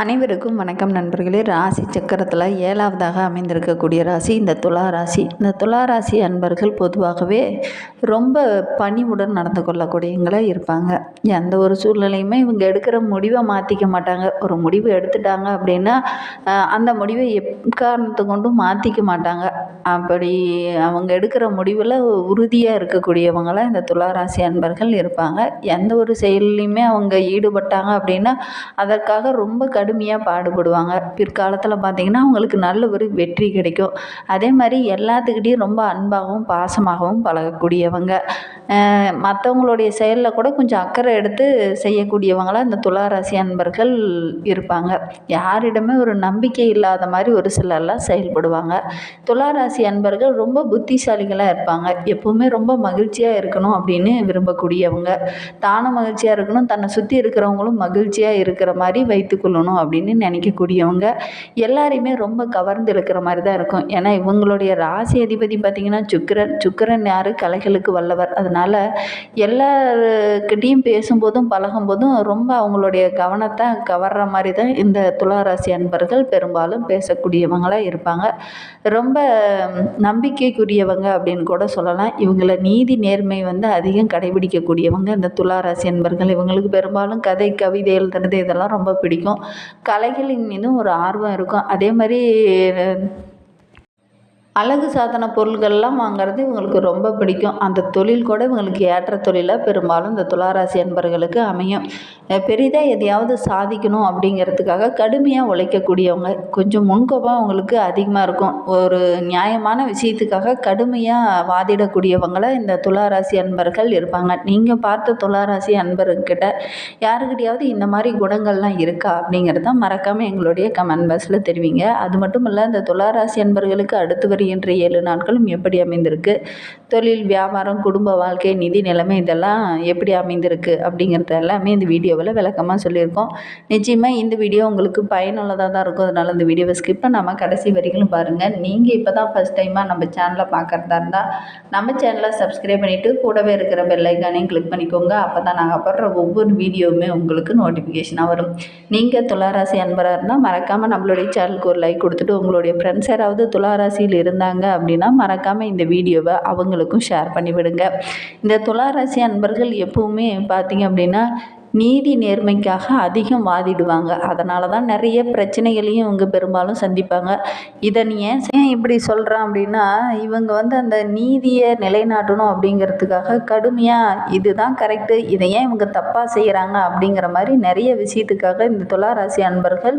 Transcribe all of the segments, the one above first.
அனைவருக்கும் வணக்கம் நண்பர்களே. ராசி சக்கரத்தில் ஏழாவதாக அமைந்திருக்கக்கூடிய ராசி இந்த துலா ராசி. இந்த துலா ராசி அன்பர்கள் பொதுவாகவே ரொம்ப பணிவுடன் நடந்து கொள்ளக்கூடியவங்களாக இருப்பாங்க. எந்த ஒரு சூழ்நிலையுமே இவங்க எடுக்கிற முடிவை மாற்றிக்க மாட்டாங்க. ஒரு முடிவு எடுத்துட்டாங்க அப்படின்னா அந்த முடிவை எக்காரணத்தை கொண்டும் மாற்றிக்க மாட்டாங்க. அப்படி அவங்க எடுக்கிற முடிவில் உறுதியாக இருக்கக்கூடியவங்களாக இந்த துலா ராசி அன்பர்கள் இருப்பாங்க. எந்த ஒரு செயல்லையுமே அவங்க ஈடுபட்டாங்க அப்படின்னா அதற்காக ரொம்ப கடுமையாக பாடுபடுவாங்க. பிற்காலத்தில் பார்த்திங்கன்னா அவங்களுக்கு நல்ல ஒரு வெற்றி கிடைக்கும். அதே மாதிரி எல்லாத்துக்கிட்டேயும் ரொம்ப அன்பாகவும் பாசமாகவும் பழகக்கூடியவங்க. மற்றவங்களுடைய செயலில் கூட கொஞ்சம் அக்கறை எடுத்து செய்யக்கூடியவங்களாக இந்த துளாராசி அன்பர்கள் இருப்பாங்க. யாரிடமே ஒரு நம்பிக்கை இல்லாத மாதிரி ஒரு சிலர்லாம் செயல்படுவாங்க. துளாராசி அன்பர்கள் ரொம்ப புத்திசாலிகளாக இருப்பாங்க. எப்போவுமே ரொம்ப மகிழ்ச்சியாக இருக்கணும் அப்படின்னு விரும்பக்கூடியவங்க. தானும் மகிழ்ச்சியாக இருக்கணும் தன்னை சுற்றி இருக்கிறவங்களும் மகிழ்ச்சியாக இருக்கிற மாதிரி வைத்துக்கொள்ளணும் அப்படின்னு நினைக்கக்கூடியவங்க எல்லாரையுமே ரொம்ப கவர்ந்து இருக்கிற மாதிரி தான் இருக்கும். ஏன்னா இவங்களுடைய ராசி அதிபதி பார்த்திங்கன்னா சுக்கரன் சுக்கரன் யார்? கலைகளுக்கு வல்லவர். அதனால் எல்லாருக்கிட்டேயும் பேசும்போதும் பழகும்போதும் ரொம்ப அவங்களுடைய கவனத்தை கவர்ற மாதிரி தான் இந்த துளாராசி அன்பர்கள் பெரும்பாலும் பேசக்கூடியவங்களாக இருப்பாங்க. ரொம்ப நம்பிக்கைக்குரியவங்க அப்படின்னு கூட சொல்லலாம். இவங்கள நீதி நேர்மை வந்து அதிகம் கடைபிடிக்கக்கூடியவங்க இந்த துளாராசி அன்பர்கள். இவங்களுக்கு பெரும்பாலும் கதை கவிதை எழுதுறது இதெல்லாம் ரொம்ப பிடிக்கும். கலைகளின் மீதும் ஒரு ஆர்வம் இருக்கும். அதே மாதிரி அழகு சாதன பொருள்கள்லாம் வாங்குறது இவங்களுக்கு ரொம்ப பிடிக்கும். அந்த தொழில் கூட இவங்களுக்கு ஏற்ற தொழிலாக பெரும்பாலும் இந்த துளாராசி அன்பர்களுக்கு அமையும். பெரிதாக எதையாவது சாதிக்கணும் அப்படிங்கிறதுக்காக கடுமையாக உழைக்கக்கூடியவங்க. கொஞ்சம் முன்கோபம் அவங்களுக்கு அதிகமாக இருக்கும். ஒரு நியாயமான விஷயத்துக்காக கடுமையாக வாதிடக்கூடியவங்களாக இந்த துளாராசி அன்பர்கள் இருப்பாங்க. நீங்கள் பார்த்த துளாராசி அன்பர்கிட்ட யாருக்கிட்டையாவது இந்த மாதிரி குணங்கள்லாம் இருக்கா அப்படிங்கிறத மறக்காமல் எங்களுடைய கமெண்ட் பாக்ஸில் தெரிவிங்க. அது மட்டும் இல்லை இந்த துளாராசி அன்பர்களுக்கு அடுத்து இன்று ஏழு நாட்களும் எப்படி அமைந்திருக்கு? தொழில் வியாபாரம் குடும்ப வாழ்க்கை நிதி நிலைமை இதெல்லாம் எப்படி அமைந்திருக்கு அப்படிங்கிறது எல்லாமே இந்த வீடியோவில் விளக்கமாக சொல்லியிருக்கோம். நிச்சயமாக இந்த வீடியோ உங்களுக்கு பயனுள்ளதாக தான் இருக்கும். அதனால் இந்த வீடியோவை ஸ்கிப் பண்ணாமல் கடைசி வரைக்கும் பாருங்கள் நீங்கள் இப்போ தான் ஃபஸ்ட் டைமாக நம்ம சேனலை பார்க்குறதா இருந்தால் நம்ம சேனலை சப்ஸ்கிரைப் பண்ணிவிட்டு கூடவே இருக்கிற பெல்லைக்கானையும் கிளிக் பண்ணிக்கோங்க. அப்போ தான் நாங்கள் போடுற ஒவ்வொரு வீடியோவுமே உங்களுக்கு நோட்டிஃபிகேஷனாக வரும். நீங்கள் துளாராசி அன்பராக இருந்தால் மறக்காமல் நம்மளுடைய சேனலுக்கு ஒரு லைக் கொடுத்துட்டு உங்களுடைய ஃப்ரெண்ட்ஸ் யாராவது துளாராசியில் இருந்து இருந்தாங்க அப்படின்னா மறக்காமல் இந்த வீடியோவை அவங்களுக்கும் ஷேர் பண்ணிவிடுங்க. இந்த துளாராசி அன்பர்கள் எப்போவுமே பார்த்தீங்க அப்படின்னா நீதி நேர்மைக்காக அதிகம் வாதிடுவாங்க. அதனால தான் நிறைய பிரச்சனைகளையும் இவங்க பெரும்பாலும் சந்திப்பாங்க. இதை நீ ஏன் இப்படி சொல்கிறேன் அப்படின்னா இவங்க வந்து அந்த நீதியை நிலைநாட்டணும் அப்படிங்கிறதுக்காக கடுமையாக இதுதான் கரெக்டு இதை ஏன் இவங்க தப்பாக செய்கிறாங்க அப்படிங்கிற மாதிரி நிறைய விஷயத்துக்காக இந்த துளாராசி அன்பர்கள்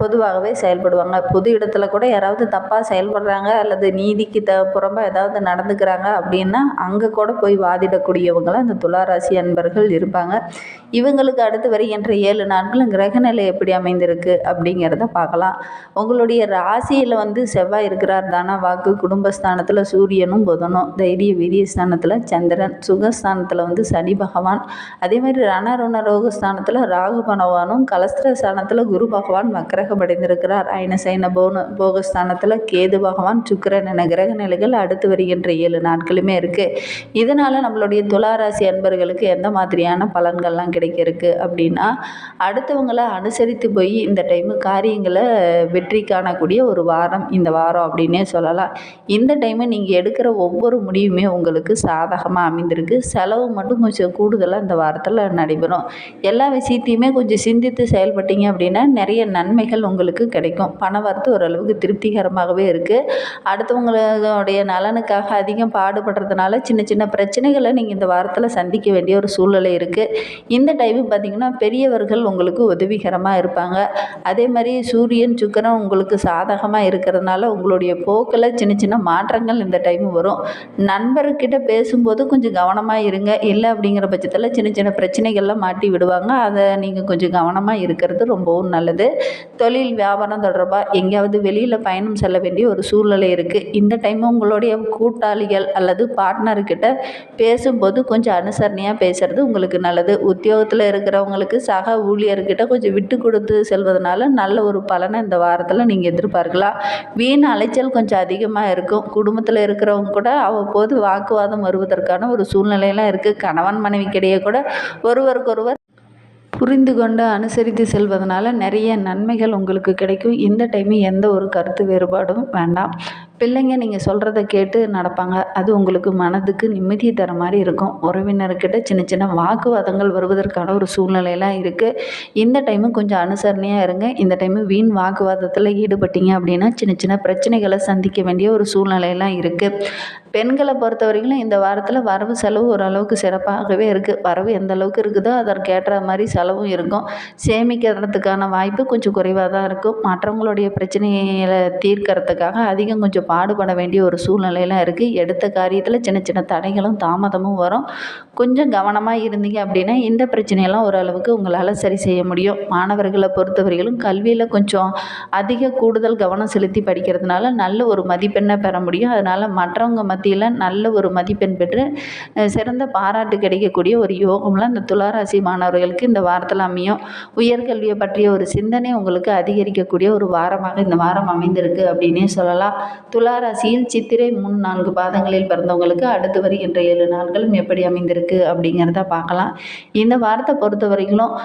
பொதுவாகவே செயல்படுவாங்க. பொது இடத்துல கூட யாராவது தப்பாக செயல்படுறாங்க அல்லது நீதிக்கு த புறம்பாக ஏதாவது நடந்துக்கிறாங்க அப்படின்னா அங்கே கூட போய் வாதிடக்கூடியவங்களாம் இந்த துளாராசி அன்பர்கள் இருப்பாங்க. இவங்களுக்கு அடுத்து வருகின்ற ஏழு நாட்களும் கிரகநிலை எப்படி அமைந்திருக்கு அப்படிங்கிறத பார்க்கலாம். உங்களுடைய ராசியில் வந்து செவ்வாய் இருக்கிறார் தானா? வாக்கு குடும்பஸ்தானத்தில் சூரியனும் புதனும். தைரிய வீரிய ஸ்தானத்தில் சந்திரன். சுகஸ்தானத்தில் வந்து சனி பகவான். அதே மாதிரி ரணருண ரோகஸ்தானத்தில் ராகு பகவானும் கலஸ்திர ஸ்தானத்தில் குரு பகவான் மக்ரகம் அடைந்திருக்கிறார் ஐன சைன போன போகஸ்தானத்தில் கேது பகவான் சுக்கரன் என கிரக நிலைகள் அடுத்து வருகின்ற ஏழு நாட்களுமே இருக்குது இதனால் நம்மளுடைய துளாராசி அன்பர்களுக்கு எந்த மாதிரியான பலன்கள் பலன்கள்லாம் கிடைக்க அப்படின்னா அடுத்தவங்களை அனுசரித்து போய் இந்த டைமு காரியங்களை வெற்றி காணக்கூடிய ஒரு வாரம் இந்த வாரம் அப்படின்னே சொல்லலாம். இந்த டைமு நீங்கள் எடுக்கிற ஒவ்வொரு முடிவுமே உங்களுக்கு சாதகமாக அமைந்திருக்கு. செலவு மட்டும் கொஞ்சம் கூடுதலாக இந்த வாரத்தில் நடைபெறும். எல்லா விஷயத்தையுமே கொஞ்சம் சிந்தித்து செயல்பட்டீங்க அப்படின்னா நிறைய நன்மைகள் உங்களுக்கு கிடைக்கும். பண வரத்து ஓரளவுக்கு திருப்திகரமாகவே இருக்குது அடுத்தவங்களுடைய நலனுக்காக அதிகம் பாடுபடுறதுனால சின்ன சின்ன பிரச்சனைகளை நீங்கள் இந்த வாரத்தில் சந்திக்க வேண்டிய ஒரு சூழ்நிலை இருக்குது இந்த டைமு பார்த்திங்கன்னா பெரியவர்கள் உங்களுக்கு உதவிகரமாக இருப்பாங்க. அதே மாதிரி சூரியன் சுக்கரன் உங்களுக்கு சாதகமாக இருக்கிறதுனால உங்களுடைய போக்கில் சின்ன சின்ன மாற்றங்கள் இந்த டைம் வரும். நண்பர்கிட்ட பேசும்போது கொஞ்சம் கவனமாக இருங்க. இல்லை அப்படிங்கிற பட்சத்தில் சின்ன சின்ன பிரச்சனைகள்லாம் மாட்டி விடுவாங்க. அதை நீங்கள் கொஞ்சம் கவனமாக இருக்கிறது ரொம்பவும் நல்லது. தொழில் வியாபாரம் தொடர்பாக எங்கேயாவது வெளியில் பயணம் செல்ல வேண்டிய ஒரு சூழ்நிலை இருக்குது இந்த டைம் உங்களுடைய கூட்டாளிகள் அல்லது பார்ட்னர்கிட்ட பேசும்போது கொஞ்சம் அனுசரணையாக பேசுகிறது உங்களுக்கு நல்லது. உத்தியோகத்தில் இருக்கிறவங்களுக்கு சக ஊழியர்கிட்ட கொஞ்சம் விட்டு கொடுத்து செல்வதனால நல்ல ஒரு பலனை இந்த வாரத்தில் நீங்கள் எதிர்பார்க்கலாம். வீண் அலைச்சல் கொஞ்சம் அதிகமாக இருக்கும். குடும்பத்தில் இருக்கிறவங்க கூட அவ்வப்போது வாக்குவாதம் வருவதற்கான ஒரு சூழ்நிலையெல்லாம் இருக்குது கணவன் மனைவிக்கிடையே கூட ஒருவருக்கொருவர் புரிந்து கொண்டு அனுசரித்து செல்வதனால நிறைய நன்மைகள் உங்களுக்கு கிடைக்கும். இந்த டைமு எந்த ஒரு கருத்து வேறுபாடும் வேண்டாம். பிள்ளைங்க நீங்கள் சொல்கிறத கேட்டு நடப்பாங்க. அது உங்களுக்கு மனதுக்கு நிம்மதியை தர மாதிரி இருக்கும். உறவினர்கிட்ட சின்ன சின்ன வாக்குவாதங்கள் வருவதற்கான ஒரு சூழ்நிலையெல்லாம் இருக்குது இந்த டைமும் கொஞ்சம் அனுசரணையாக இருங்க. இந்த டைமு வீண் வாக்குவாதத்தில் ஈடுபட்டீங்க அப்படின்னா சின்ன சின்ன பிரச்சனைகளை சந்திக்க வேண்டிய ஒரு சூழ்நிலையெல்லாம் இருக்குது பெண்களை பொறுத்த வரைக்கும் இந்த வாரத்தில் வரவு செலவு ஓரளவுக்கு சிறப்பாகவே இருக்குது வரவு எந்த அளவுக்கு இருக்குதோ அதற்கேற்ற மாதிரி செலவும் இருக்கும். சேமிக்கிறதுக்கான வாய்ப்பு கொஞ்சம் குறைவாக தான் இருக்கும். மற்றவங்களுடைய பிரச்சனைகளை தீர்க்கறதுக்காக அதிகம் கொஞ்சம் பாடுபட வேண்டிய ஒரு சூழ்நிலையெல்லாம் இருக்குது எடுத்த காரியத்தில் சின்ன சின்ன தடைகளும் தாமதமும் வரும். கொஞ்சம் கவனமாக இருந்தீங்க அப்படின்னா இந்த பிரச்சனையெல்லாம் ஓரளவுக்கு உங்களால் சரி செய்ய முடியும். மாணவர்களை பொறுத்தவரையிலும் கல்வியில் கொஞ்சம் அதிக கூடுதல் கவனம் செலுத்தி படிக்கிறதுனால நல்ல ஒரு மதிப்பெண்ணை பெற முடியும். அதனால் மற்றவங்க மத்தியில் நல்ல ஒரு மதிப்பெண் பெற்று சிறந்த பாராட்டு கிடைக்கக்கூடிய ஒரு யோகம்லாம் இந்த துளாராசி மாணவர்களுக்கு இந்த வாரத்தில் அமையும். உயர்கல்வியை பற்றிய ஒரு சிந்தனை உங்களுக்கு அதிகரிக்கக்கூடிய ஒரு வாரமாக இந்த வாரம் அமைந்திருக்கு அப்படின்னே சொல்லலாம். துளாராசியில் சித்திரை முன் நான்கு பாதங்களில் பிறந்தவங்களுக்கு அடுத்து வருகின்ற ஏழு நாட்களும் எப்படி அமைந்திருக்கு அப்படிங்கிறத பார்க்கலாம். இந்த வாரத்தை பொறுத்த வரைக்கும்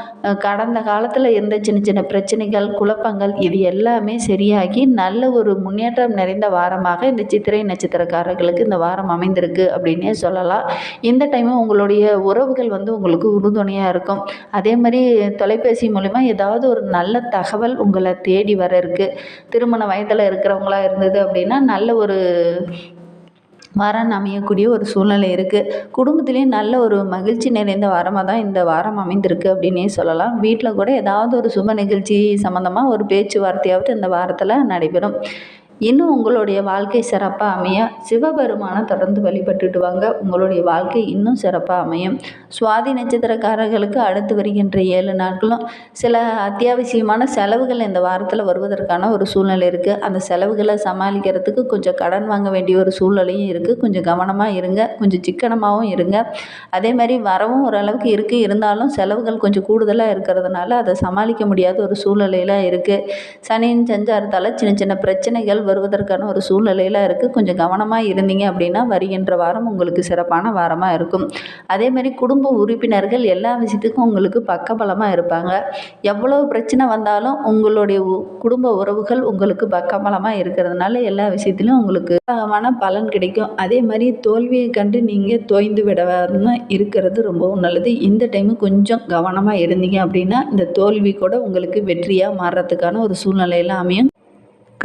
கடந்த காலத்தில் இருந்த சின்ன சின்ன பிரச்சனைகள் குழப்பங்கள் இது எல்லாமே சரியாகி நல்ல ஒரு முன்னேற்றம் நிறைந்த வாரமாக இந்த சித்திரை நட்சத்திரக்காரர்களுக்கு இந்த வாரம் அமைந்திருக்கு அப்படின்னே சொல்லலாம். இந்த டைமும் உங்களுடைய உறவுகள் வந்து உங்களுக்கு உறுதுணையாக இருக்கும். அதே மாதிரி தொலைபேசி மூலிமா ஏதாவது ஒரு நல்ல தகவல் உங்களை தேடி வர இருக்கு. திருமண வயதில் இருக்கிறவங்களா இருந்தது அப்படின்னா நல்ல ஒரு வாரம் அமையக்கூடிய ஒரு சூழ்நிலை இருக்குது குடும்பத்திலேயும் நல்ல ஒரு மகிழ்ச்சி நிறைந்த வாரமாக தான் இந்த வாரம் அமைந்திருக்கு அப்படின்னே சொல்லலாம். வீட்டில் கூட ஏதாவது ஒரு சுப நிகழ்ச்சி சம்மந்தமாக ஒரு பேச்சுவார்த்தையாவது இந்த வாரத்தில் நடைபெறும். இன்னும் உங்களுடைய வாழ்க்கை சிறப்பாக அமைய சிவபெருமானை தொடர்ந்து வழிபட்டுட்டு வாங்க உங்களுடைய வாழ்க்கை இன்னும் சிறப்பாக அமையும். சுவாதி நட்சத்திரக்காரர்களுக்கு அடுத்து வருகின்ற ஏழு நாட்களும் சில அத்தியாவசியமான செலவுகள் இந்த வாரத்தில் வருவதற்கான ஒரு சூழ்நிலை இருக்குது அந்த செலவுகளை சமாளிக்கிறதுக்கு கொஞ்சம் கடன் வாங்க வேண்டிய ஒரு சூழ்நிலையும் இருக்குது கொஞ்சம் கவனமாக இருங்க. கொஞ்சம் சிக்கனமாகவும் இருங்க. அதே மாதிரி வரவும் ஓரளவுக்கு இருக்குது இருந்தாலும் செலவுகள் கொஞ்சம் கூடுதலாக இருக்கிறதுனால அதை சமாளிக்க முடியாத ஒரு சூழ்நிலையில் இருக்குது சனியின் சஞ்சாரத்தால் சின்ன சின்ன பிரச்சனைகள் வருவதற்கான ஒரு சூழ்நிலையெல்லாம் இருக்குது கொஞ்சம் கவனமாக இருந்தீங்க அப்படின்னா வருகின்ற வாரம் உங்களுக்கு சிறப்பான வாரமாக இருக்கும். அதே மாதிரி குடும்ப உறுப்பினர்கள் எல்லா விஷயத்துக்கும் உங்களுக்கு பக்கபலமாக இருப்பாங்க. எவ்வளவு பிரச்சனை வந்தாலும் உங்களுடைய உ- குடும்ப உறவுகள் உங்களுக்கு பக்கபலமாக இருக்கிறதுனால எல்லா விஷயத்திலும் உங்களுக்கு சாதகமான பலன் கிடைக்கும். அதே மாதிரி தோல்வியை கண்டு நீங்கள் தோய்ந்து விடாம இருக்கிறது ரொம்பவும் நல்லது. இந்த டைமு கொஞ்சம் கவனமாக இருந்தீங்க அப்படின்னா இந்த தோல்வி கூட உங்களுக்கு வெற்றியாக மாறுறதுக்கான ஒரு சூழ்நிலையெல்லாம் அமையும்.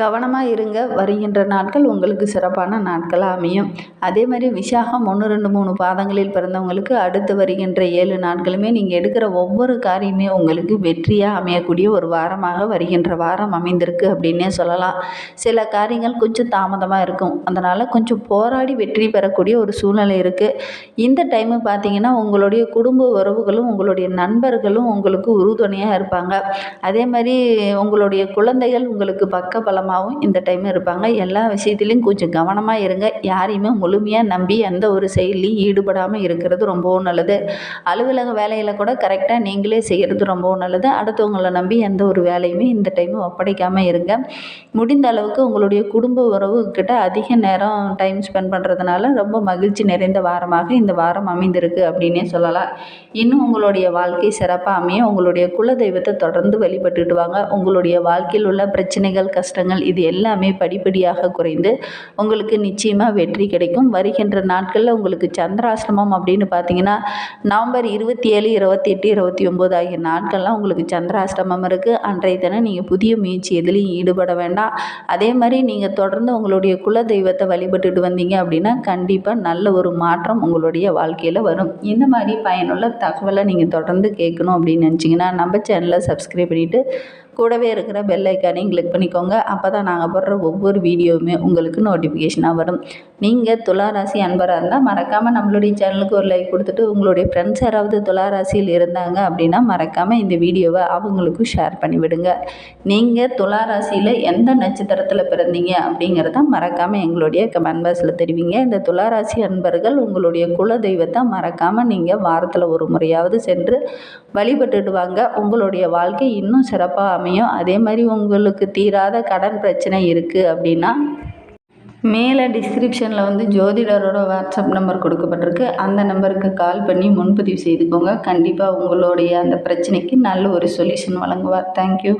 கவனமாக இருங்க. வருகின்ற நாட்கள் உங்களுக்கு சிறப்பான நாட்களாக அமையும். அதே மாதிரி விசாகம் ஒன்று ரெண்டு மூணு பாதங்களில் பிறந்தவங்களுக்கு அடுத்து வருகின்ற ஏழு நாட்களுமே நீங்கள் எடுக்கிற ஒவ்வொரு காரியமே உங்களுக்கு வெற்றியாக அமையக்கூடிய ஒரு வாரமாக வருகின்ற வாரம் அமைந்திருக்கு அப்படின்னே சொல்லலாம். சில காரியங்கள் கொஞ்சம் தாமதமாக இருக்கும். அதனால் கொஞ்சம் போராடி வெற்றி பெறக்கூடிய ஒரு சூழ்நிலை இருக்குது இந்த டைமு பார்த்தீங்கன்னா உங்களுடைய குடும்ப உறவுகளும் உங்களுடைய நண்பர்களும் உங்களுக்கு உறுதுணையாக இருப்பாங்க. அதே மாதிரி உங்களுடைய குழந்தைகள் உங்களுக்கு பக்க பலம் பக்கபலமாகவும் இந்த டைம் இருப்பாங்க. எல்லா விஷயத்துலையும் கொஞ்சம் கவனமாக இருங்க. யாரையுமே முழுமையாக நம்பி எந்த ஒரு செயல்லையும் ஈடுபடாமல் இருக்கிறது ரொம்பவும் நல்லது. அலுவலக வேலையில் கூட கரெக்டாக நீங்களே செய்கிறது ரொம்பவும் நல்லது. அடுத்தவங்களை நம்பி எந்த ஒரு வேலையுமே இந்த டைம் ஒப்படைக்காமல் இருங்க. முடிந்த அளவுக்கு உங்களுடைய குடும்ப உறவுக்கிட்ட அதிக நேரம் டைம் ஸ்பெண்ட் பண்ணுறதுனால ரொம்ப மகிழ்ச்சி நிறைந்த வாரமாக இந்த வாரம் அமைந்திருக்கு அப்படின்னே சொல்லலாம். இன்னும் உங்களுடைய வாழ்க்கை சிறப்பாக அமைய உங்களுடைய குல தெய்வத்தை தொடர்ந்து வழிபட்டுட்டு வாங்க. உங்களுடைய வாழ்க்கையில் உள்ள பிரச்சனைகள் கஷ்டங்கள் இது எல்லாமே படிப்படியாக குறைந்து உங்களுக்கு நிச்சயமாக வெற்றி கிடைக்கும். வருகின்ற நாட்களில் உங்களுக்கு சந்திராசிரமம் அப்படின்னு பார்த்தீங்கன்னா நவம்பர் இருபத்தி ஏழு இருபத்தி எட்டு இருபத்தி ஒம்பது ஆகிய நாட்கள்லாம் உங்களுக்கு சந்திராசிரமம் இருக்குது அன்றைய தினம் நீங்கள் புதிய முயற்சி எதுலேயும் ஈடுபட வேண்டாம். அதே மாதிரி நீங்கள் தொடர்ந்து உங்களுடைய குல தெய்வத்தை வழிபட்டுட்டு வந்தீங்க அப்படின்னா கண்டிப்பாக நல்ல ஒரு மாற்றம் உங்களுடைய வாழ்க்கையில் வரும். இந்த மாதிரி பயனுள்ள தகவலை நீங்கள் தொடர்ந்து கேட்கணும் அப்படின்னு நினச்சிங்கன்னா நம்ம சேனலை சப்ஸ்கிரைப் பண்ணிவிட்டு கூடவே இருக்கிற பெல் ஐக்கானையும் கிளிக் பண்ணிக்கோங்க. அப்போ தான் நாங்கள் போடுற ஒவ்வொரு வீடியோவுமே உங்களுக்கு நோட்டிஃபிகேஷனாக வரும். நீங்கள் துளாராசி அன்பராக இருந்தால் மறக்காமல் நம்மளுடைய சேனலுக்கு ஒரு லைக் கொடுத்துட்டு உங்களுடைய ஃப்ரெண்ட்ஸ் யாராவது துளாராசியில் இருந்தாங்க அப்படின்னா மறக்காமல் இந்த வீடியோவை அவங்களுக்கும் ஷேர் பண்ணிவிடுங்க. நீங்கள் துளாராசியில் எந்த நட்சத்திரத்தில் பிறந்தீங்க அப்படிங்கிறத மறக்காமல் எங்களுடைய கமெண்ட் பாக்ஸில் தெரிவிங்க. இந்த துளாராசி அன்பர்கள் உங்களுடைய குல தெய்வத்தை மறக்காமல் நீங்கள் வாரத்தில் ஒரு முறையாவது சென்று வழிபட்டுடுவாங்க உங்களுடைய வாழ்க்கை இன்னும் சிறப்பாக அமையும் அதே மாதிரி உங்களுக்கு தீராத கடன் பிரச்சனை இருக்குது அப்படின்னா மேலே டிஸ்கிரிப்ஷனில் வந்து ஜோதிடரோட வாட்ஸ்அப் நம்பர் கொடுக்கப்பட்டிருக்கு. அந்த நம்பருக்கு கால் பண்ணி முன்பதிவு செய்துக்கோங்க. கண்டிப்பாக உங்களுடைய அந்த பிரச்சனைக்கு நல்ல ஒரு சொல்யூஷன் வழங்குவார். தேங்க்யூ